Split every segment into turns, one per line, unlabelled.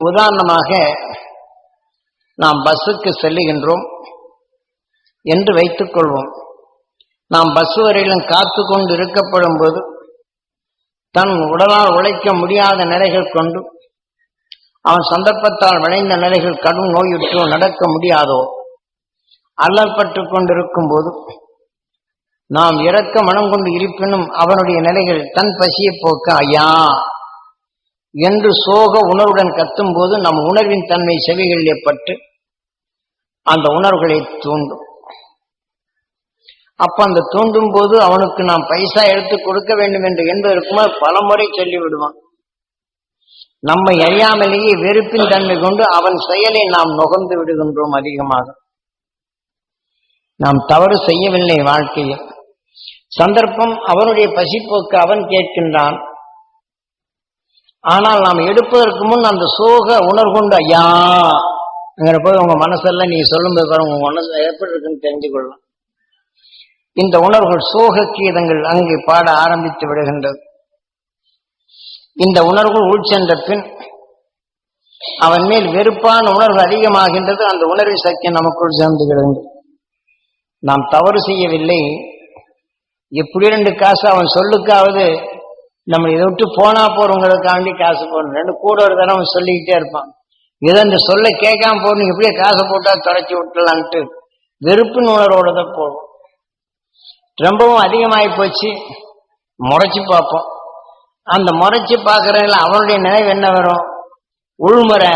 உதாரணமாக நாம் பஸ்ஸுக்கு செல்லுகின்றோம் என்று வைத்துக் கொள்வோம். நாம் பஸ் வரையிலும் காத்து கொண்டு இருக்கப்படும் போது தன் உடலால் உழைக்க முடியாத நிலைகள் கொண்டு அவன் சந்தர்ப்பத்தால் விளைந்த நிலைகள் கடும் நோயுற்றோ நடக்க முடியாதோ அல்லற்பட்டு கொண்டிருக்கும் போது நாம் இறக்க மனம் கொண்டு இருப்பினும் அவனுடைய நிலைகள் தன் பசியை போக்க ஐயா என்று சோக உணர்வுடன் கத்தும் போது நம் உணர்வின் தன்மை செவிகளிலே பட்டு அந்த உணர்வுகளை தூண்டும். அப்ப அந்த தூண்டும் போது அவனுக்கு நாம் பைசா எடுத்து கொடுக்க வேண்டும் என்று என்பதற்குமா பல முறை சொல்லிவிடுவான். நம்மை அறியாமலேயே வெறுப்பின் தன்மை கொண்டு அவன் செயலை நாம் நுகர்ந்து விடுகின்றோம் அதிகமாக. நாம் தவறு செய்யவில்லை வாழ்க்கையில். சந்தர்ப்பம் அவனுடைய பசிப்போக்கு அவன் கேட்கின்றான். ஆனால் நாம் எடுப்பதற்கு முன் அந்த சோக உணர்கொண்டு ஐயா அங்கே போய் உங்க மனசெல்லாம் நீ சொல்லும்போது பாருங்க உங்க மனசு எப்படி இருக்குன்னு தெரிஞ்சுக்கொள்ளலாம். இந்த உணர்வுகள் சோக கீதங்கள் அங்கே பாட ஆரம்பித்து விடுகின்றது. இந்த உணர்வுகள் உள்சென்ற பின் அவன் மேல் வெறுப்பான உணர்வு அதிகமாகின்றது. அந்த உணர்வு சக்தி நமக்குள் சேர்ந்து நாம் தவறு செய்யவில்லை. எப்படி ரெண்டு காசு அவன் சொல்லுக்காவது நம்ம இதை விட்டு போனா போறவங்களுக்காண்டி காசு போடணும் ரெண்டு கூட ஒரு தடவை சொல்லிக்கிட்டே இருப்பான். இதை இந்த சொல்ல கேட்காம போகணும் எப்படியே காசை போட்டா தொலைச்சி விட்டலான்ட்டு வெறுப்பின் நூலரோட தான் போகும் ரொம்பவும் அதிகமாகி போச்சு. முறைச்சி பார்ப்போம். அந்த முறைச்சி பார்க்கறதுல அவனுடைய நினைவு என்ன வரும்? உள்முறை.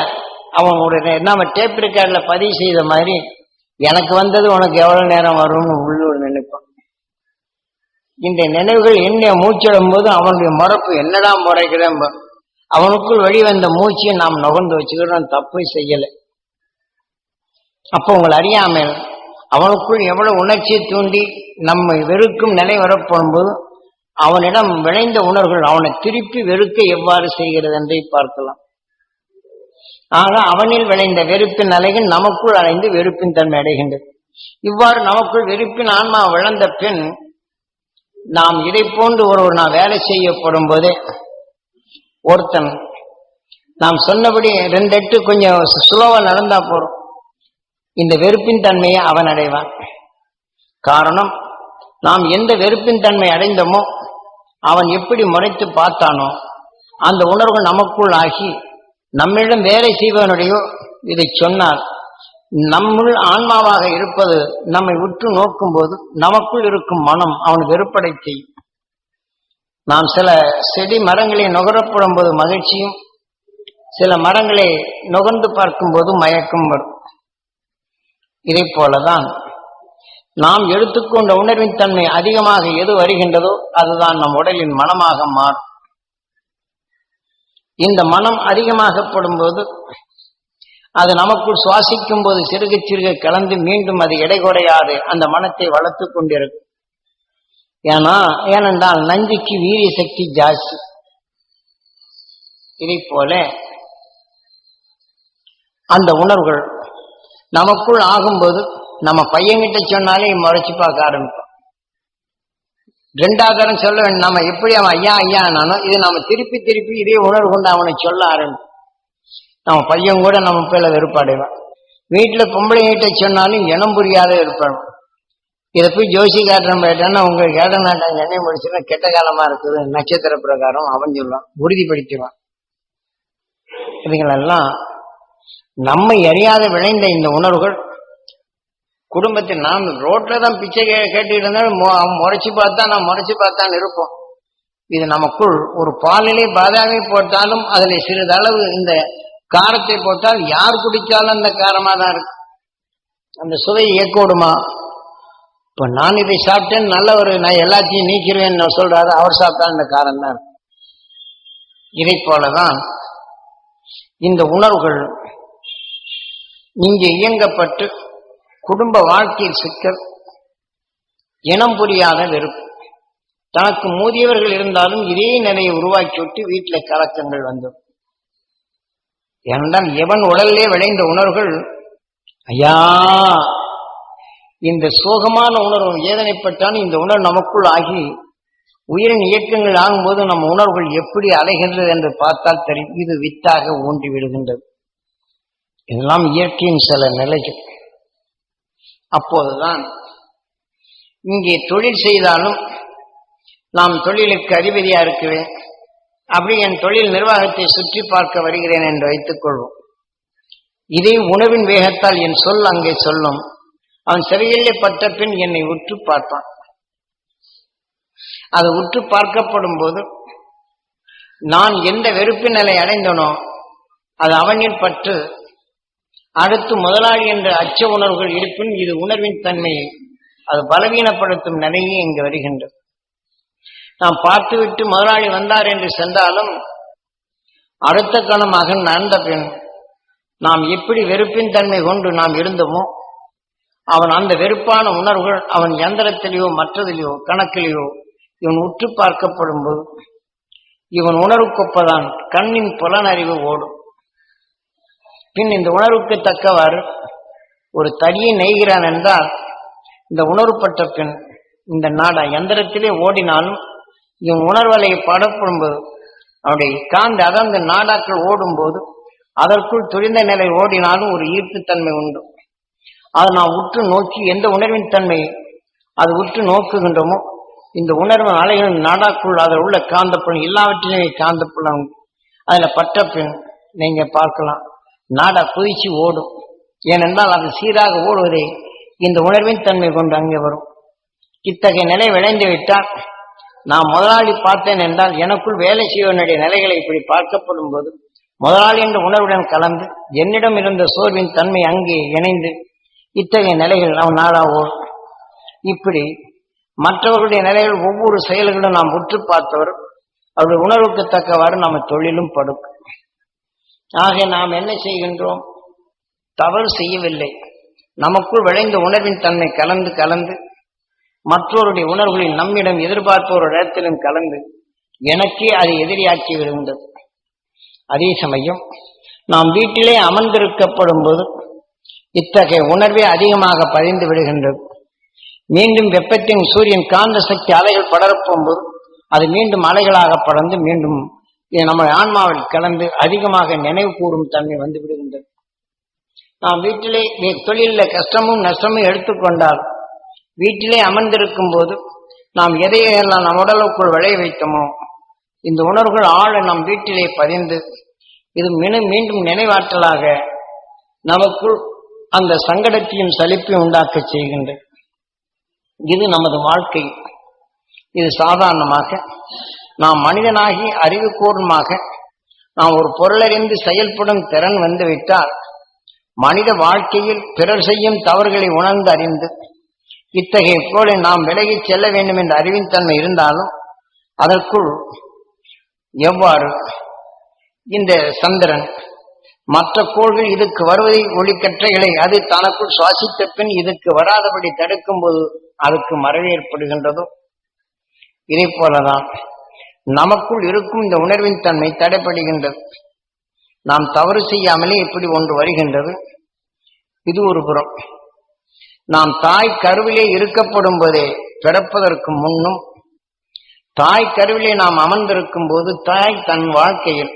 அவனுடைய நம்ம டேப் ரெக்கார்டில் பதிவு செய்த மாதிரி எனக்கு வந்தது உனக்கு எவ்வளோ நேரம் வரும்னு இந்த நினைவுகள் என்ன மூச்சிடும் போது அவனுடைய மறப்பு என்னடா முறைக்கிறேன் அவனுக்குள் வெளிவந்த மூச்சியை நாம் நுகர்ந்து வச்சுக்கிறோம் தப்பு செய்யலை. அப்போ உங்களை அறியாமல் அவனுக்குள் எவ்வளவு உணர்ச்சியை தூண்டி நம்மை வெறுக்கும் நிலை வரப்போகும்போது அவனிடம் விளைந்த உணர்வுகள் அவனை திருப்பி வெறுக்க எவ்வாறு செய்கிறது என்றை பார்க்கலாம். ஆக அவனில் விளைந்த வெறுப்பின் அலைகள் நமக்குள் அலைந்து வெறுப்பின் தன்மை அடைகின்றது. இவ்வாறு நமக்குள் வெறுப்பின் ஆன்மா விளந்த பின் நாம் இதை போன்று ஒருவர் நான் வேலை செய்யப்படும் போதே ஒருத்தன் நாம் சொன்னபடி ரெண்டு எட்டு கொஞ்சம் ஸ்லோவாக நடந்தா போறோம். இந்த வெறுப்பின் தன்மையை அவன் அடைவான். காரணம் நாம் எந்த வெறுப்பின் தன்மை அடைந்தோமோ அவன் எப்படி முறைத்து பார்த்தானோ அந்த உணர்வு நமக்குள் ஆகி நம்மிடம் வேலை செய்வனுடையோ இதை சொன்னால் நம்முள் ஆன்மாவாக இருப்பது நம்மை உற்று நோக்கும் போது நமக்குள் இருக்கும் மனம் அவன் வெறுப்படை செய்யும். நாம் சில செடி மரங்களை நுகரப்படும் போது மகிழ்ச்சியும் சில மரங்களை நுகர்ந்து பார்க்கும் போது மயக்கம் வரும். இதை போலதான் நாம் எடுத்துக்கொண்ட உணர்வின் தன்மை அதிகமாக எது வருகின்றதோ அதுதான் நம் உடலின் மனமாக மாறும். இந்த மனம் அதிகமாகப்படும் போது அது நமக்குள் சுவாசிக்கும் போது சிறுக சிறுக கலந்து மீண்டும் அது எடைகுறையாது அந்த மனத்தை வளர்த்து கொண்டிருக்கும். ஏன்னா ஏனென்றால் நஞ்சுக்கு வீரிய சக்தி ஜாஸ்தி. இதை போல அந்த உணர்வுகள் நமக்குள் ஆகும்போது நம்ம பையன்கிட்ட சொன்னாலே முறைச்சு பார்க்க ஆரம்பிப்போம். ரெண்டாவது தரம் சொல்ல வேண்டும் நம்ம எப்படி அவன் ஐயா ஐயா நானும் இதை நம்ம திருப்பி திருப்பி இதே உணர்வு கொண்டு அவனை சொல்ல ஆரம்பிப்போம். நம்ம பையன் கூட நம்ம பேர்ல வெறுப்பாடைவான் வீட்டில் பொம்பளைங்கிட்ட சொன்னாலும் இனம் புரியாத இருப்பான் இதை போய் ஜோசி காட்டுறோம் கேட்டான்னா உங்களுக்கு கேட்ட நாட்டாங்க என்னை முடிச்சுன்னா கெட்ட காலமா இருக்குது. நட்சத்திர பிரகாரம் அவன் சொல்லுவான். உறுதிப்படுத்திடுவான். இதுங்களெல்லாம் நம்மை அறியாத விளைந்த இந்த உணர்வுகள் குடும்பத்தில் நாம் ரோட்ல தான் பிச்சை கே கேட்டுக்கிட்டு இருந்தாலும் மொ- முறைச்சு பார்த்தா நான் முறைச்சு பார்த்தான் இருப்போம். இது நமக்குள் ஒரு பாலிலே பாதாமி போட்டாலும் அதில் சிறிதளவு இந்த காரத்தை போட்டால் யார் குடிச்சாலும் அந்த காரமாக தான் இருக்கு. அந்த சுவை ஏக்கோடுமா இப்போ நான் இதை சாப்பிட்டேன் நல்ல ஒரு நான் எல்லாத்தையும் நீக்கிடுவேன் நான் சொல்றாரு அவர் சாப்பிட்டா இந்த காரம் தான் இருக்கு. இதை போலதான் இந்த உணர்வுகள் இங்கே இயங்கப்பட்டு குடும்ப வாழ்க்கையில் சிக்கல் இனம் புரியாத வெறுப்பு. தனக்கு மூதியவர்கள் இருந்தாலும் இதே நிலையை உருவாக்கி விட்டு வீட்டில் கலக்கங்கள் வந்துடும் ஏனென்றால் எவன் உடலிலே விளைந்த உணர்வுகள் ஐயா இந்த சோகமான உணர்வு ஏதனைப்பட்டாலும் இந்த உணர்வு நமக்குள் ஆகி உயிரின் இயக்கங்கள் ஆகும்போது நம் உணர்வுகள் எப்படி அலைகின்றது என்று பார்த்தால் தெரியும் இது வித்தாக ஊன்றி விடுகின்றது இதெல்லாம் இயற்கையின் சில நிலைகள். அப்போதுதான் இங்கே தொழில் செய்தாலும் நாம் தொழிலுக்கு அதிபதியா இருக்கிறேன். அப்படி என் தொழில் நிர்வாகத்தை சுற்றி பார்க்க வருகிறேன் என்று வைத்துக் கொள்வோம். இதே உணவின் வேகத்தால் என் சொல் அங்கே சொல்லும். அவன் சிறையிலே பட்ட பின் என்னை உற்று பார்ப்பான் அது உற்று பார்க்கப்படும் போது நான் எந்த வெறுப்பின் நிலை அடைந்தனோ அது அவனில் பற்று. அடுத்து முதலாளி என்ற அச்ச உணர்வுகள் இருப்பின் இது உணர்வின் தன்மையை அது பலவீனப்படுத்தும் நிலையே இங்கு வருகின்றது. நாம் பார்த்துவிட்டு முதலாளி வந்தார் என்று சென்றாலும் அடுத்த கணம் மகன் நடந்த பின் நாம் எப்படி வெறுப்பின் தன்மை கொண்டு நாம் இருந்தோமோ அவன் அந்த வெறுப்பான உணர்வுகள் அவன் எந்திரத்திலேயோ மற்றதிலேயோ கணக்கிலேயோ இவன் உற்று பார்க்கப்படும் போது இவன் உணர்வுக்கொப்பதான் கண்ணின் புலனறிவு ஓடும். பின் இந்த உணர்வுக்கு தக்கவாறு ஒரு தடியை நெய்கிறான் என்றால் இந்த உணர்வுப்பட்ட பின் இந்த நாடா எந்திரத்திலே ஓடினாலும் இவன் உணர்வலை படப்படும்போது அவனுடைய காந்த அதான் நாடாக்கள் ஓடும்போது அதற்குள் துரிந்த நிலை ஓடினாலும் ஒரு ஈர்ப்புத்தன்மை உண்டு. அதை நாம் உற்று நோக்கி எந்த உணர்வின் தன்மை அது உற்று நோக்குகின்றோமோ இந்த உணர்வு அலைகள் நாடாக்குள் அதில் உள்ள காந்தப்புலம் எல்லாவற்றிலுமே காந்தப்புலம். அதில் பட்ட பின் நீங்கள் பார்க்கலாம். நாடா குதிச்சு ஓடும். ஏனென்றால் அது சீராக ஓடுவதே இந்த உணர்வின் தன்மை கொண்டு அங்கே வரும். இத்தகைய நிலை விளைந்து விட்டால் நான் முதலாளி பார்த்தேன் என்றால் எனக்குள் வேலை செய்வனுடைய நிலைகளை இப்படி பார்க்கப்படும் போது முதலாளி என்ற உணர்வுடன் கலந்து என்னிடம் இருந்த சோர்வின் தன்மை அங்கே இணைந்து இத்தகைய நிலைகள் நாம் நாடா இப்படி மற்றவர்களுடைய நிலைகள் ஒவ்வொரு செயல்களும் நாம் உற்று பார்த்தவர் அவருடைய உணர்வுக்கு தக்கவாறு நம்ம தொழிலும் படும். ஆக நாம் என்ன செய்கின்றோம்? தவறு செய்யவில்லை. நமக்குள் விளைந்த உணர்வின் தன்மை கலந்து கலந்து மற்றவருடைய உணர்வுகளில் நம்மிடம் எதிர்பார்ப்போர் இடத்திலும் கலந்து எனக்கே அதை எதிரியாக்கி விடுகின்றது. அதே சமயம் நாம் வீட்டிலே அமர்ந்திருக்கப்படும் போது இத்தகைய உணர்வே அதிகமாக பதிந்து விடுகின்றது. மீண்டும் வெப்பத்தின் சூரியன் காந்த சக்தி அலைகள் படரப்போம் போது அது மீண்டும் அலைகளாக படர்ந்து மீண்டும் நம்ம ஆன்மாவில் கலந்து அதிகமாக நினைவு கூறும் தன்மை வந்து விடுகின்றது. நாம் வீட்டிலே தொழிலில் கஷ்டமும் நஷ்டமும் எடுத்துக்கொண்டால் வீட்டிலே அமர்ந்திருக்கும் போது நாம் எதையெல்லாம் நம் உடலுக்குள் விளைய வைத்தோமோ இந்த உணர்வுகள் ஆழ நம் வீட்டிலே பதிந்து இது மீண்டும் மீண்டும் நினைவாற்றலாக நமக்குள் அந்த சங்கடத்தையும் சலிப்பையும் உண்டாக்க செய்கின்றது இது நமது வாழ்க்கை. இது சாதாரணமாக நாம் மனிதனாகி அறிவுபூர்வமாக நாம் ஒரு பொருளறிந்து செயல்படும் திறன் வந்துவிட்டால் மனித வாழ்க்கையில் பிறர் செய்யும் தவறுகளை உணர்ந்து அறிந்து இத்தகைய போல நாம் விலகிச் செல்ல வேண்டும் என்ற அறிவின் தன்மை இருந்தாலும் அதற்குள் எவ்வாறு இந்த சந்திரன் மற்ற கோள்கள் இதுக்கு வருவதை ஒளிக்கற்றைகளை அது தனக்குள் சுவாசித்த பின் இதுக்கு வராதபடி தடுக்கும் போது அதுக்கு மறைவு ஏற்படுகின்றதோ? இதை போலதான் நமக்குள் இருக்கும் இந்த உணர்வின் தன்மை தடைப்படுகின்றது நாம் தவறு செய்யாமலே இப்படி ஒன்று வருகின்றது. இது ஒரு புறம். நாம் தாய் கருவிலே இருக்கப்படும் போதே பிறப்பதற்கு முன்னும் தாய் கருவிலே நாம் அமர்ந்திருக்கும் போது தாய் தன் வாழ்க்கையில்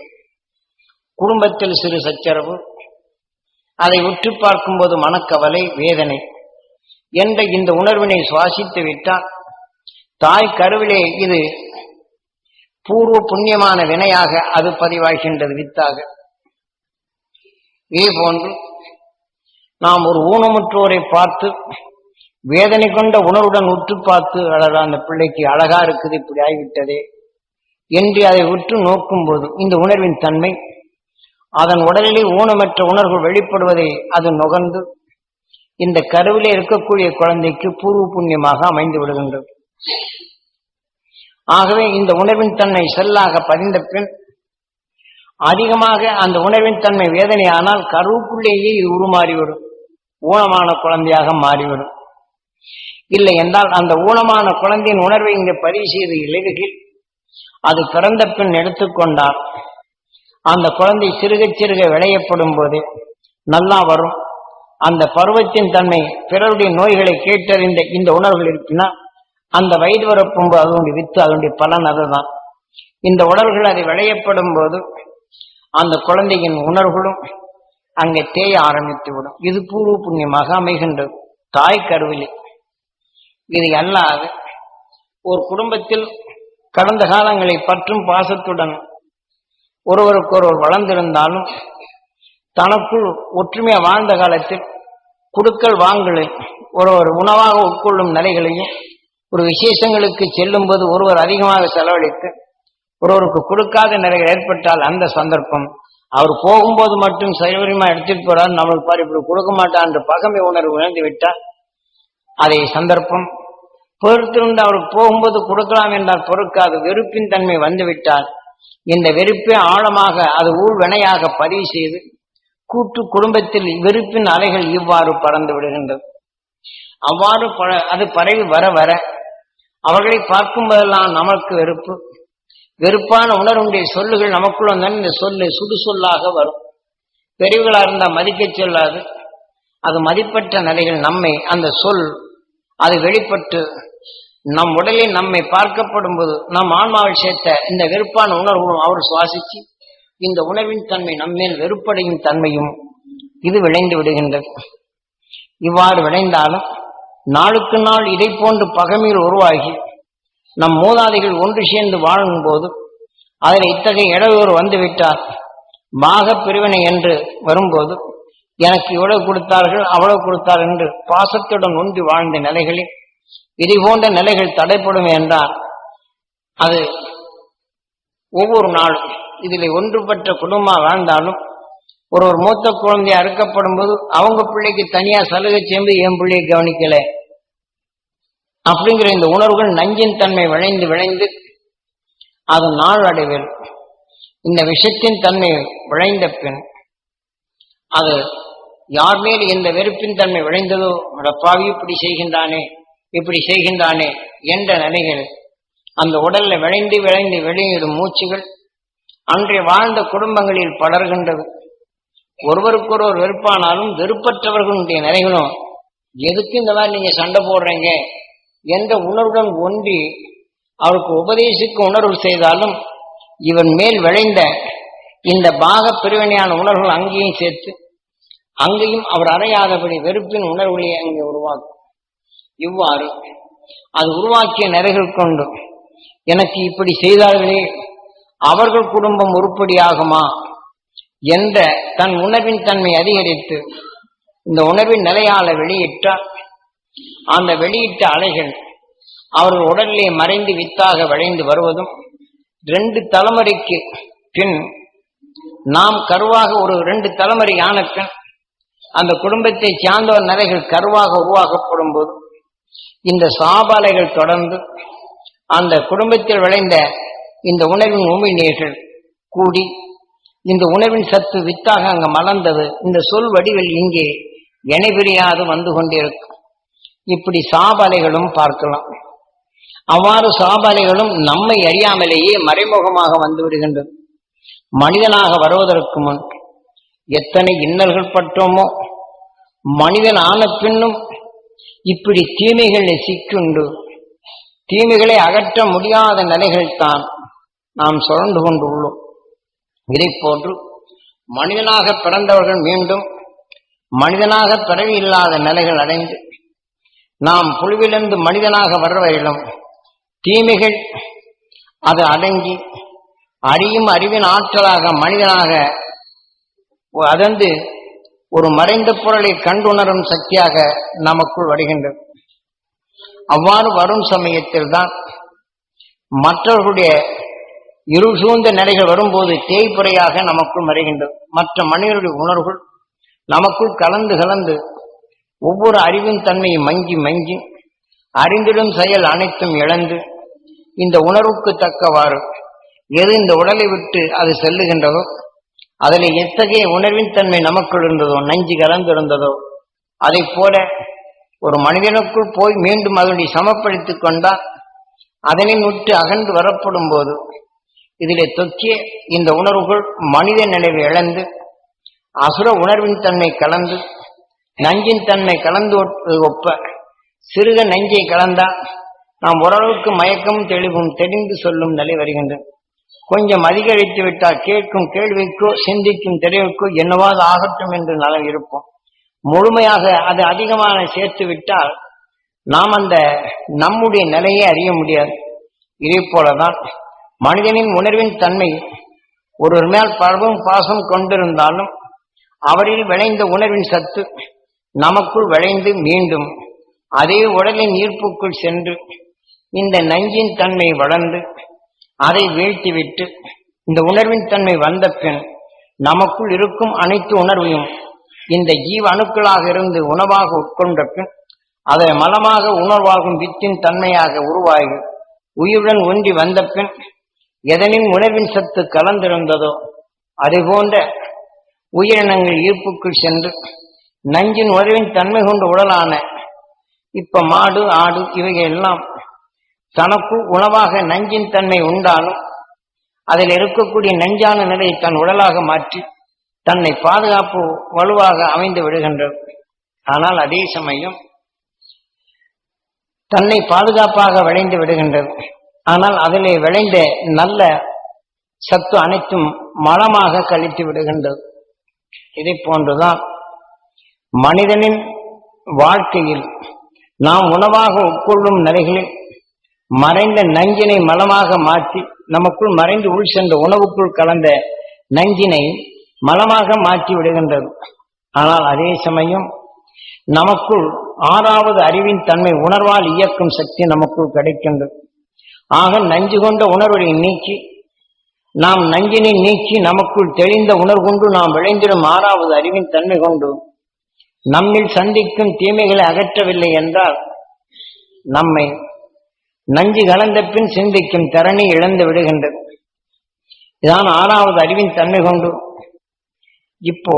குடும்பத்தில் சிறு சச்சரவு அதை உற்று பார்க்கும் போது மனக்கவலை வேதனை என்ற இந்த உணர்வினை சுவாசித்து விட்டால் தாய் கருவிலே இது பூர்வ புண்ணியமான வினையாக அது பதிவாகின்றது வித்தாக. இதே போன்று நாம் ஒரு ஊனமுற்றோரை பார்த்து வேதனை கொண்ட உணர்வுடன் உற்று பார்த்து அழகா அந்த பிள்ளைக்கு அழகா இருக்குது இப்படி ஆகிவிட்டதே என்று அதை உற்று நோக்கும் போது இந்த உணர்வின் தன்மை அதன் உடலிலே ஊனமற்ற உணர்வு வெளிப்படுவதை அது நுகர்ந்து இந்த கருவிலே இருக்கக்கூடிய குழந்தைக்கு பூர்வ புண்ணியமாக அமைந்து விடுகின்றது. ஆகவே இந்த உணர்வின் தன்மை செல்லாக பதிந்த பின் அதிகமாக அந்த உணர்வின் தன்மை வேதனையானால் கருவுக்குள்ளேயே இது உருமாறிவிடும். ஊனமான குழந்தையாக மாறிவிடும். இல்லை என்றால் அந்த ஊனமான குழந்தையின் உணர்வை இங்கே பதிவு செய்த இலகுகில் அது பிறந்த பின் எடுத்துக்கொண்டால் அந்த குழந்தை சிறுக சிறுக விளையப்படும் போது நல்லா வரும். அந்த பருவத்தின் தன்மை பிறருடைய நோய்களை கேட்டறிந்த இந்த உணர்வுகள் இருக்குன்னா அந்த வயது வரப்பும்போது அதனுடைய வித்து அதனுடைய பலன் அதுதான். இந்த உணர்வுகள் அது விளையப்படும் போது அந்த குழந்தையின் உணர்வுகளும் அங்கே தேய ஆரம்பித்து விடும். இது பூர்வ புண்ணியமாக அமைகின்றது தாய் கருவிலே. இது அல்லாது ஒரு குடும்பத்தில் கடந்த காலங்களை பற்றும் பாசத்துடன் ஒருவருக்கொருவர் வளர்ந்திருந்தாலும் தனக்குள் ஒற்றுமையா வாழ்ந்த காலத்தில் குடுக்கல் வாங்கலை ஒருவர் உணவாக உட்கொள்ளும் நிலைகளையும் ஒரு விசேஷங்களுக்கு செல்லும் போது ஒருவர் அதிகமாக செலவழித்து ஒருவருக்கு கொடுக்காத நிலைகள் ஏற்பட்டால் அந்த சந்தர்ப்பம். அவர் போகும்போது மட்டும் சைவரியமா எடுத்துட்டு போறார் நம்மளுக்கு பாரு இப்படி கொடுக்க மாட்டான் என்ற பகமை உணர்வு உணர்ந்து விட்டால் அதை சந்தர்ப்பம். பொறுத்திருந்து அவருக்கு போகும்போது கொடுக்கலாம் என்றால் பொறுக்காது வெறுப்பின் தன்மை வந்துவிட்டால் இந்த வெறுப்பை ஆழமாக அது ஊழ்வினையாக பதிவு செய்து கூட்டு குடும்பத்தில் வெறுப்பின் அலைகள் இவ்வாறு பறந்து விடுகின்றது அவ்வாறு அது பரவி வர வர அவர்களை பார்க்கும் போதெல்லாம் நமக்கு வெறுப்பு. வெறுப்பான உணர்வுடைய சொல்லுகள் நமக்குள்ள வந்தால் இந்த சொல்லு சுடு சொல்லாக வரும். பெரியவர்களாக இருந்தால் மதிக்க சொல்லாது. அது மதிப்பற்ற நிலைகள் நம்மை அந்த சொல் அது வெளிப்பட்டு நம் உடலில் நம்மை பார்க்கப்படும் போது நம் ஆன்மாவில் சேர்த்த இந்த வெறுப்பான உணர்வும் அவர் சுவாசிச்சு இந்த உணர்வின் தன்மை நம்மேல் வெறுப்படையும் தன்மையும் இது விளைந்து விடுகின்றது. இவ்வாறு விளைந்தாலும் நாளுக்கு நாள் இதை போன்று பகமையில் உருவாகி நம் மூதாதைகள் ஒன்று சேர்ந்து வாழும்போது அதில் இத்தகைய இடையூறு வந்துவிட்டால் மாக பிரிவினை என்று வரும்போது எனக்கு இவ்வளவு கொடுத்தார்கள் அவ்வளவு கொடுத்தார்கள் என்று பாசத்துடன் ஒன்றி வாழ்ந்த நிலைகளில் இது போன்ற நிலைகள் தடைப்படும் என்றால் அது ஒவ்வொரு நாளும் இதில் ஒன்றுபட்ட குடும்பம் வாழ்ந்தாலும் ஒரு ஒரு மூத்த குழந்தை அறுக்கப்படும் போது அவங்க பிள்ளைக்கு தனியா சலுகை சேர்ந்து என் பிள்ளையை கவனிக்கல. அப்படிங்கிற இந்த உணர்வுகள் நஞ்சின் தன்மை விளைந்து விளைந்து அது நாள் அடைவில் இந்த விஷத்தின் தன்மை விளைந்த பின் அது யார் மேல் இந்த வெறுப்பின் தன்மை விளைந்ததோ அடப்பாவி இப்படி செய்கின்றானே இப்படி செய்கின்றானே என்ற நிலைகள் அந்த உடல்ல விளைந்து விளைந்து வெளியிடும் மூச்சுகள் அன்றை வாழ்ந்த குடும்பங்களில் பலர்கின்றது ஒருவருக்கொருவர் வெறுப்பானாலும் வெறுப்பற்றவர்களுடைய நிலைகளும் எதுக்கு இந்த மாதிரி நீங்க சண்டை போடுறீங்க? என்ற உணர்வுடன் ஒன்றி அவருக்கு உபதேசிக்க உணர்வு செய்தாலும் இவன் மேல் விளைந்த இந்த பாக பிரிவினையான உணர்வுகள் அங்கேயும் சேர்த்து அங்கேயும் அவர் அறையாதபடி வெறுப்பின் உணர்வுகளை அங்கே உருவாக்கும். இவ்வாறு அது உருவாக்கிய நிறைகள் கொண்டு எனக்கு இப்படி செய்தார்களே அவர்கள் குடும்பம் உருப்படியாகுமா என்ற தன் உணர்வின் தன்மை அதிகரித்து இந்த உணர்வின் நிலையால வெளியிட்டால் அந்த வெளியிட்ட அலைகள் அவர்கள் உடலிலே மறைந்து வித்தாக விளைந்து வருவதும் ரெண்டு தலைமுறைக்கு பின் நாம் கருவாக ஒரு ரெண்டு தலைமுறை ஆன அந்த குடும்பத்தை சார்ந்தவர் நிறைகள் கருவாக உருவாக்கப்படும் போது இந்த சாபாலைகள் தொடர்ந்து அந்த குடும்பத்தில் விளைந்த இந்த உணவின் உமிழ்நீர்கள் கூடி இந்த உணவின் சத்து வித்தாக அங்கு மலர்ந்தது. இந்த சொல் வடிவில் இங்கே இணைபிரியாது வந்து கொண்டிருக்கும். இப்படி சாபலைகளும் பார்க்கலாம். அவ்வாறு சாபலைகளும் நம்மை அறியாமலேயே மறைமுகமாக வந்து விடுகின்றது மனிதனாக வருவதற்கு முன் எத்தனை இன்னல்கள் பட்டோமோ மனிதன் ஆன பின்னும் இப்படி தீமைகள் சிக்குண்டு தீமைகளை அகற்ற முடியாத நிலைகள் தான் நாம் சுரண்டு கொண்டு உள்ளோம். இதை போன்று மனிதனாக பிறந்தவர்கள் மீண்டும் மனிதனாக பிறவி இல்லாத நிலைகள் அடைந்து நாம் புழுவிலிருந்து மனிதனாக வர்றவரையிலும் தீமைகள் அது அடங்கி அறியும் அறிவின் ஆற்றலாக மனிதனாக அதந்து ஒரு மறைந்த பொருளை கண்டுணரும் சக்தியாக நமக்குள் வருகின்றது. அவ்வாறு வரும் சமயத்தில் தான் மற்றவர்களுடைய இருள் சூழ்ந்த நிலைகள் வரும்போது தேய்ப்புறையாக நமக்குள் மறைகின்றது. மற்ற மனிதர்களுடைய உணர்வுகள் நமக்குள் கலந்து கலந்து ஒவ்வொரு அறிவின் தன்மையை மங்கி மங்கி அறிந்திடும் செயல் அனைத்தும் இழந்து இந்த உணர்வுக்கு தக்கவாறு எது இந்த உடலை விட்டு அது செல்லுகின்றதோ அதில் எத்தகைய உணர்வின் தன்மை நமக்குள் இருந்ததோ நஞ்சு கலந்திருந்ததோ அதை போல ஒரு மனிதனுக்குள் போய் மீண்டும் அதனை சமப்படுத்திக் கொண்டால் அதனை விட்டு அகன்று வரப்படும் போது இதிலே தொக்கிய இந்த உணர்வுகள் மனித நிலைவை இழந்து அசுர உணர்வின் தன்மை கலந்து நஞ்சின் தன்மை கலந்து ஒப்ப- ஒப்ப. சிறுக நஞ்சை கலந்தா நாம் ஓரளவுக்கு மயக்கம் தெளிவும் தெரிந்து சொல்லும் நிலை வருகின்றது. கொஞ்சம் அதிகரித்து விட்டால் கேட்கும் கேள்விக்கோ சிந்திக்கும் தெளிவுக்கோ என்னவாது ஆகட்டும் என்று நலம் இருப்போம். முழுமையாக அது அதிகமான சேர்த்து விட்டால் நாம் அந்த நம்முடைய நிலையை அறிய முடியாது. இதே போலதான் மனிதனின் உணர்வின் தன்மை ஒருவர் மேல் பலவும் பாசம் கொண்டிருந்தாலும் அவரில் விளைந்த உணர்வின் சத்து நமக்குள் விளைந்து மீண்டும் அதே உடலின் ஈர்ப்புக்குள் சென்று இந்த நஞ்சின் தன்மை வளர்ந்து அதை வீழ்த்திவிட்டு இந்த உணர்வின் தன்மை வந்த பின் நமக்குள் இருக்கும் அனைத்து உணர்வையும் இந்த ஜீவ அணுக்களாக இருந்து உணவாக உட்கொண்ட பின் அதை மலமாக உணர்வாகும் வித்தின் தன்மையாக உருவாகி உயிருடன் ஒன்றி வந்த பின் எதனின் உணர்வின் சத்து கலந்திருந்ததோ அதுபோன்ற உயிரினங்கள் ஈர்ப்புக்குள் சென்று நஞ்சின் உறவின் தன்மை கொண்ட உடலான இப்ப மாடு ஆடு இவைகள் எல்லாம் தனக்கு உணவாக நஞ்சின் தன்மை உண்டாலும் அதில் இருக்கக்கூடிய நஞ்சான நிலையை தன் உடலாக மாற்றி தன்னை பாதுகாப்பு வலுவாக அமைந்து விடுகின்றது. ஆனால் அதே சமயம் தன்னை பாதுகாப்பாக விளைந்து விடுகின்றது. ஆனால் அதிலே விளைந்த நல்ல சத்து அனைத்தும் மலமாக கழித்து விடுகின்றது. இதை போன்றுதான் மனிதனின் வாழ்க்கையில் நாம் உணவாக உட்கொள்ளும் நிலைகளில் மறைந்த நஞ்சினை மலமாக மாற்றி நமக்குள் மறைந்து உள் சென்ற உணவுக்குள் கலந்த நஞ்சினை மலமாக மாற்றி விடுகின்றது. ஆனால் அதே சமயம் நமக்குள் ஆறாவது அறிவின் தன்மை உணர்வால் இயக்கும் சக்தி நமக்குள் கிடைக்கின்றது. ஆக நஞ்சு கொண்ட உணர்வை நீக்கி நாம் நஞ்சினை நீக்கி நமக்குள் தெளிந்த உணர்வு கொண்டு நாம் விளைந்திடும் ஆறாவது அறிவின் தன்மை கொண்டு நம்மில் சந்திக்கும் தீமைகளை அகற்றவில்லை என்றால் நம்மை நஞ்சு கலந்த பின் சிந்திக்கும் திறனை இழந்து விடுகின்றது. இதான் ஆறாவது அறிவின் தன்மை கொண்டு. இப்போ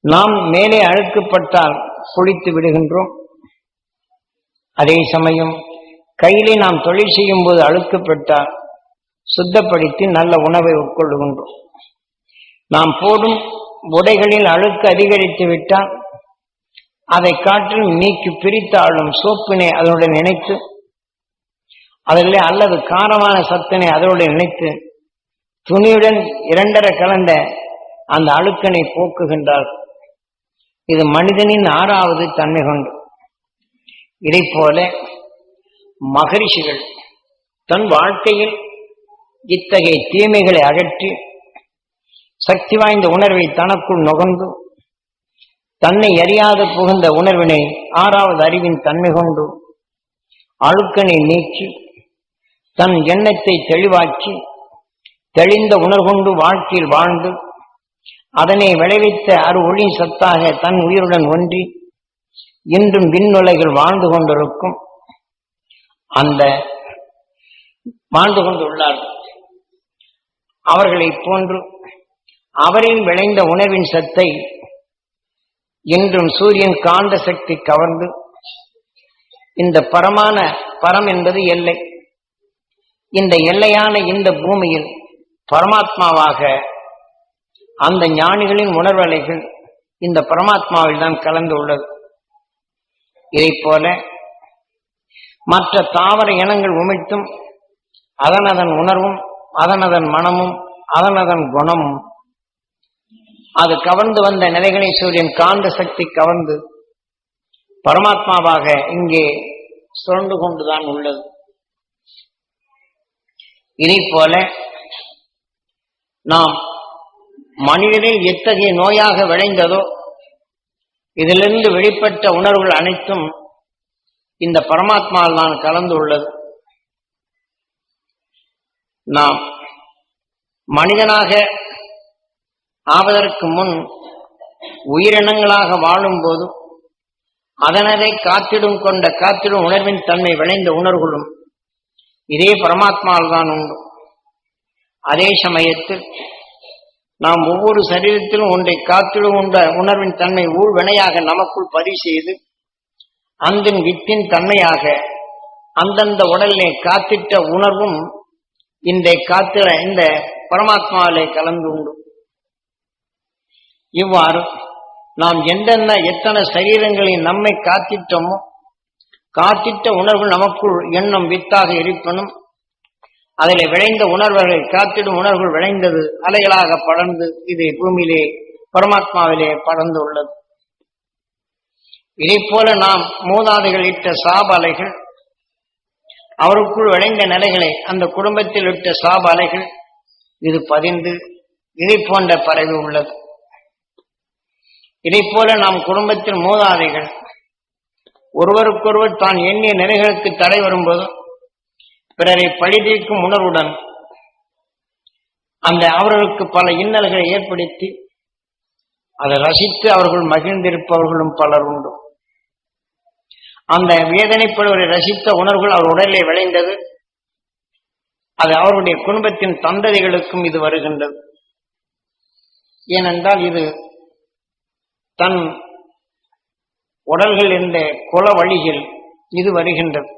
நாம் மேலே அழுக்கப்பட்டால் குளித்து விடுகின்றோம். அதே சமயம் கையிலே நாம் தொழில் செய்யும் போது அழுக்கப்பட்டால் சுத்தப்படுத்தி நல்ல உணவை உட்கொள்ளுகின்றோம். நாம் போடும் உடைகளில் அழுக்கு அதிகரித்து விட்டால் அதை காற்றில் நீக்கி பிரித்தாலும் சோப்பினை அதனுடன் நினைத்து அதில் அல்லது காரமான சத்தினை அதனுடன் நினைத்து துணியுடன் இரண்டரை கலந்த அந்த அழுக்கனை போக்குகின்றார். இது மனிதனின் ஆறாவது தன்மை கொண்டு இதை போல மகரிஷிகள் தன் வாழ்க்கையில் இத்தகைய தீமைகளை அகற்றி சக்தி வாய்ந்த உணர்வை தனக்குள் நுகர்ந்து தன்னை அறியாத புகுந்த உணர்வினை ஆறாவது அறிவின் தன்மை கொண்டு அழுக்கனை நீக்கி தன் எண்ணத்தை தெளிவாக்கி தெளிந்த உணர்கொண்டு வாழ்க்கையில் வாழ்ந்து அதனை விளைவித்த அரு ஒளி சத்தாக தன் உயிருடன் ஒன்றி இன்றும் விண்ணுலைகள் வாழ்ந்து கொண்டிருக்கும் அந்த வாழ்ந்து கொண்டுள்ளார்கள் அவர்களை போன்று அவரின் விளைந்த உணர்வின் சத்தை இன்றும் சூரியன் காந்த சக்தி கவர்ந்து இந்த பரமான பரம் என்பது எல்லை. இந்த எல்லையான இந்த பூமியில் பரமாத்மாவாக அந்த ஞானிகளின் உணர்வலைகள் இந்த பரமாத்மாவில் தான் கலந்து உள்ளது இதை போல மற்ற தாவர இனங்கள் உமிழ்த்தும் அதன் அதன் உணர்வும் அதன் அதன் மனமும் அதன் அதன் குணமும் அது கவர்ந்து வந்த நிலைகளை சூரியன் காந்த சக்தி கவர்ந்து பரமாத்மாவாக இங்கே சுரண்டு கொண்டுதான் உள்ளது. இதை போல நாம் மனிதனில் எத்தகைய நோயாக விளைந்ததோ இதிலிருந்து வெளிப்பட்ட உணர்வுகள் அனைத்தும் இந்த பரமாத்மாவில் தான் கலந்து உள்ளது நாம் மனிதனாக ஆவதற்கு முன் உயிரினங்களாக வாழும்போது அதனதை காத்திடும் கொண்ட காத்திடும் உணர்வின் தன்மை விளைந்த உணர்வுகளும் இதே பரமாத்மாவில் தான் உண்டு. அதே சமயத்தில் நாம் ஒவ்வொரு சரீரத்திலும் ஒன்றை காத்திடும் உண்ட உணர்வின் தன்மை ஊழ்வினையாக நமக்குள் பதிவு செய்து அந்தின் வித்தின் தன்மையாக அந்தந்த உடலிலே காத்திட்ட உணர்வும் இந்த காத்திர இந்த பரமாத்மாவிலே கலந்து உண்டு. இவ்வாறு நாம் எந்தெந்த எத்தனை சரீரங்களில் நம்மை காத்திட்டோமோ காத்திட்ட உணர்வு நமக்குள் எண்ணம் வித்தாக இருப்பினும் அதில் விளைந்த உணர்வுகளை காத்திடும் உணர்வுகள் விளைந்தது அலைகளாக படர்ந்து இது பூமியிலே பரமாத்மாவிலே படர்ந்து உள்ளது இதை போல நாம் மூதாதைகள் இட்ட சாப அலைகள் அவருக்குள் விளைந்த நிலைகளை அந்த குடும்பத்தில் இட்ட சாப அலைகள் இது பதிந்து இதை போன்ற பரவி உள்ளது. இதை போல நாம் குடும்பத்தில் மூதாதைகள். ஒருவருக்கொருவர் தான் எண்ணிய நிலைகளுக்கு தடை வரும்போது பிறரை பழிதீர்க்கும் உணர்வுடன் அந்த அவர்களுக்கு பல இன்னல்களை ஏற்படுத்தி அதை ரசித்து அவர்கள் மகிழ்ந்திருப்பவர்களும் பலர் உண்டு. அந்த வேதனைப்படுவரை ரசித்த உணர்வுகள் அவர் உடலே விளைந்தது. அது அவருடைய குடும்பத்தின் தந்ததிகளுக்கும் இது வருகின்றது. ஏனென்றால் இது தன் உடல்கள் என்ற குல வழிகள் இது வருகின்றது.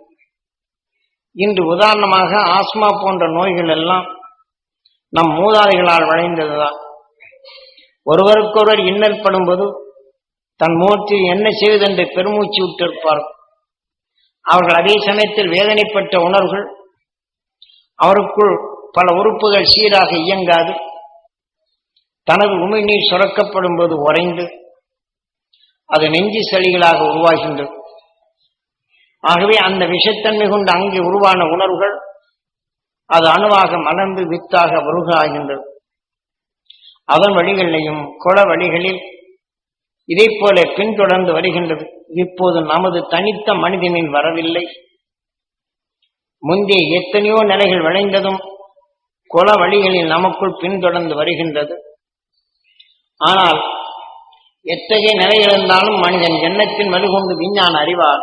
இன்று உதாரணமாக ஆஸ்மா போன்ற நோய்கள் எல்லாம் நம் மூதாதைகளால் வளைந்ததுதான் ஒருவருக்கொருவர் இன்னல் படும்போது தன் மூச்சில் என்ன செய்வதென்று பெருமூச்சு விட்டிருப்பார். அவர்கள் அதே சமயத்தில் வேதனைப்பட்ட உணர்வுகள் அவருக்குள் பல உறுப்புகள் சீராக இயங்காது. தனது உமிழ்நீர் சுரக்கப்படும் போது உறைந்து அது நெஞ்சு சளிகளாக உருவாகின்றது. ஆகவே அந்த விஷத்தன்மை கொண்டு அங்கே உருவான உணர்வுகள் அது அணுவாக மலர்ந்து வித்தாக உருகாகின்றது அதன் வழிகளிலையும் குள வழிகளில் இதை போல பின்தொடர்ந்து வருகின்றது. இப்போது நமது தனித்த மனிதனின் வரவில்லை. முந்தைய எத்தனையோ நிலைகள் விளைந்ததும் குல வழிகளில் நமக்குள் பின்தொடர்ந்து வருகின்றது. ஆனால் எத்தகைய நிலை இருந்தாலும் மனிதன் எண்ணத்தின் வலுகொண்டு விஞ்ஞான அறிவார்.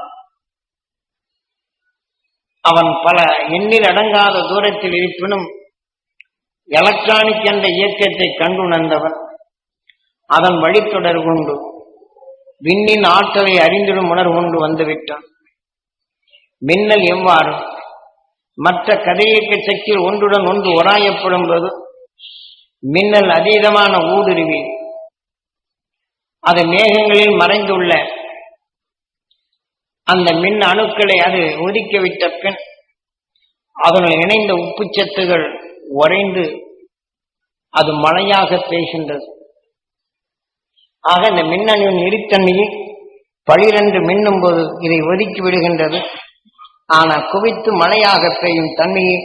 அவன் பல எண்ணில் அடங்காத தூரத்தில் இருப்பினும் எலக்ட்ரானிக் என்ற இயக்கத்தை கண்டுணர்ந்தவன் அதன் வழித்தொடர் கொண்டு விண்ணின் ஆற்றலை அறிந்திடும் உணர்வு கொண்டு வந்துவிட்டான். மின்னல் எவ்வாறு? மற்ற கதையக்க சக்தியில் ஒன்றுடன் ஒன்று ஒராயப்படும் போது மின்னல் அதீதமான ஊடுருவி அது மேகங்களில் மறைந்துள்ள அந்த மின் அணுக்களை அது ஒதுக்கிவிட்ட பின் அதனுள் இணைந்த உப்புச்சத்துகள் உறைந்து அது மழையாக பெய்கின்றது. ஆக இந்த மின்னணுவின் எரித்தன்மையை பளிரென்று மின்னும் போது இதை ஒதுக்கி விடுகின்றது. ஆனால் குவித்து மழையாக பெய்யும் தன்மையை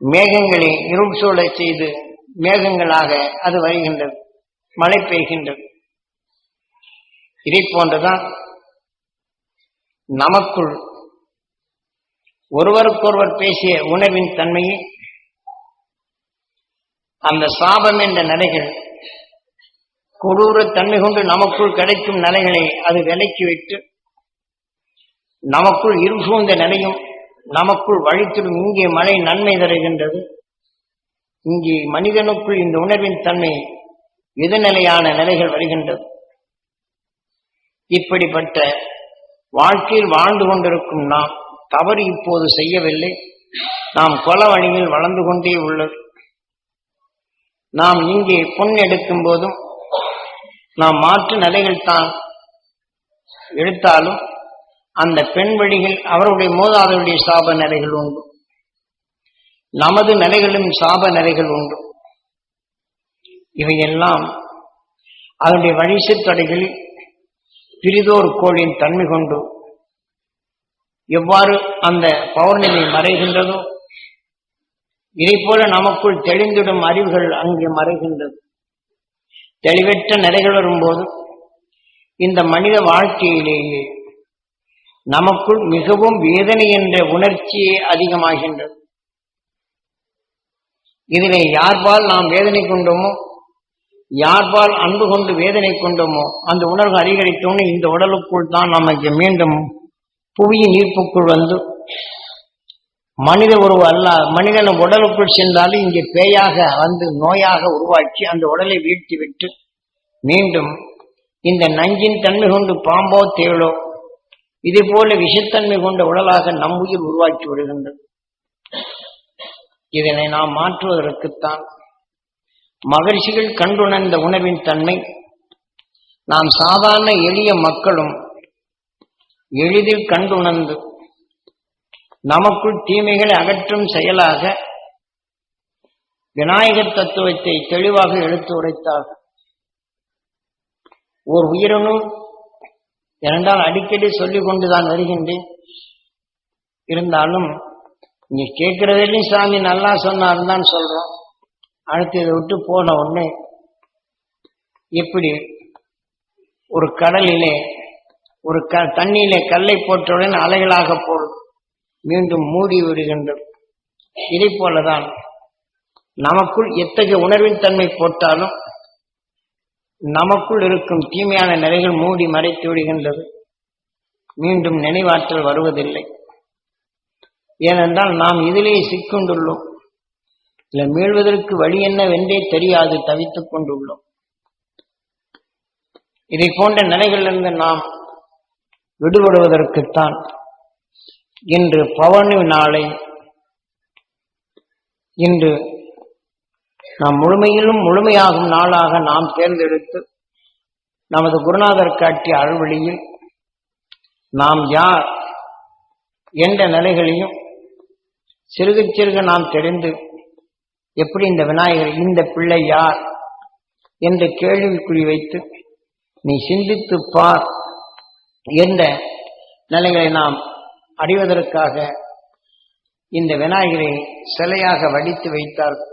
மேகங்களை இருள் சூழ செய்து மேகங்களாக அது வருகின்றது. மழை பெய்கின்றது. இதை போன்றுதான் நமக்குள் ஒருவருக்கொருவர் பேசிய உணவின் தன்மையை அந்த சாபம் என்ற நிலைகள் கொடூர தன்மை கொண்டு நமக்குள் கிடைக்கும் நிலைகளை அது விலக்கி விட்டு நமக்குள் இருள் சூழ்ந்த நிலையும் நமக்குள் வழித்திடும் இங்கே மழை நன்மை தருகின்றது. இங்கே மனிதனுக்குள் இந்த உணர்வின் தன்மை எதிர்நிலையான நிலைகள் வருகின்றது. இப்படிப்பட்ட வாழ்க்கையில் வாழ்ந்து கொண்டிருக்கும் நாம் தவறு இப்போது செய்யவில்லை. நாம் கொல வழியில் வளர்ந்து கொண்டே உள்ளது. நாம் இங்கே பொன் எடுக்கும் போதும் நாம் மாற்று நிலைகள் தான் எடுத்தாலும் அந்த பெண் வழிகள் அவருடைய மோதாதருடைய சாப நிலைகள் உண்டு. நமது நிலைகளும் சாப நிலைகள் உண்டு. இவையெல்லாம் அதனுடைய வழிசு தடைகளில் பிரிதோர் கோளின் தன்மை கொண்டு எவ்வாறு அந்த பௌர்ணமி மறைகின்றதோ இதை போல நமக்குள் தெளிந்திடும் அறிவுகள் அங்கே மறைகின்றது. தெளிவற்ற நிலைகள் வரும்போது இந்த மனித வாழ்க்கையிலேயே நமக்குள் மிகவும் வேதனை என்ற உணர்ச்சியே அதிகமாகின்றது. இதிலே யார்பால் நாம் வேதனை கொண்டோமோ யார்பால் அன்பு கொண்டு வேதனை கொண்டோமோ அந்த உணர்வு அதிகரித்தோன்னு இந்த உடலுக்குள் தான் நமக்கு மீண்டும் புவியின் ஈர்ப்புக்குள் வந்து மனித உறவு அல்ல மனிதன் உடலுக்குள் சென்றாலும் இங்கே பேயாக வந்து நோயாக உருவாக்கி அந்த உடலை வீழ்த்தி விட்டு மீண்டும் இந்த நஞ்சின் தன்மை கொண்டு பாம்போ தேளோ இதே போல விஷத்தன்மை கொண்ட உடலாக நம் உயிர் உருவாக்கி விடுகின்றது. இதனை நாம் மாற்றுவதற்குத்தான் மகிழ்ச்சிகள் கண்டுணர்ந்த உணவின் தன்மை நாம் சாதாரண எளிய மக்களும் எளிதில் கண்டுணர்ந்து நமக்குள் தீமைகளை அகற்றும் செயலாக விநாயகர் தத்துவத்தை தெளிவாக எடுத்து உரைத்தார். ஓர் உயிரினும் இரண்டால் அடிக்கடி சொல்லிக் கொண்டுதான் வருகின்றேன். இருந்தாலும் நீ கேட்கிறதிலும் சாமி நல்லா சொன்னாருன்னு தான் சொல்றோம். அடுத்து இதை விட்டு போன உடனே எப்படி ஒரு கடலிலே ஒரு க தண்ணியிலே கல்லை போட்டவுடன் அலைகளாக போடும் மீண்டும் மூடி விடுகின்றது. இதை போலதான் நமக்குள் எத்தகைய உணர்வின் தன்மை போட்டாலும் நமக்குள் இருக்கும் தீமையான நிலைகள் மூடி மறைத்து விடுகின்றது. மீண்டும் நினைவாற்றல் வருவதில்லை. ஏனென்றால் நாம் இதிலேயே சிக்கொண்டுள்ளோம். இல்ல மீள்வதற்கு வழி என்னவென்றே தெரியாது தவித்துக் கொண்டுள்ளோம். இதை போன்ற நிலைகளிலிருந்து நாம் விடுபடுவதற்குத்தான் இன்று பவனி நாளை இன்று நாம் முழுமையிலும் முழுமையாகும் நாளாக நாம் தேர்ந்தெடுத்து நமது குருநாதர் காட்டிய அருள்வழியில் நாம் யார் என்ற நிலைகளையும் சிறுக சிறுக நாம் தெரிந்து எப்படி இந்த விநாயகர் இந்த பிள்ளை யார் என்ற கேள்விக்குறி வைத்து நீ சிந்தித்து பார் என்ற நிலைகளை நாம் அடைவதற்காக இந்த விநாயகரை சிலையாக வடித்து வைத்தார்.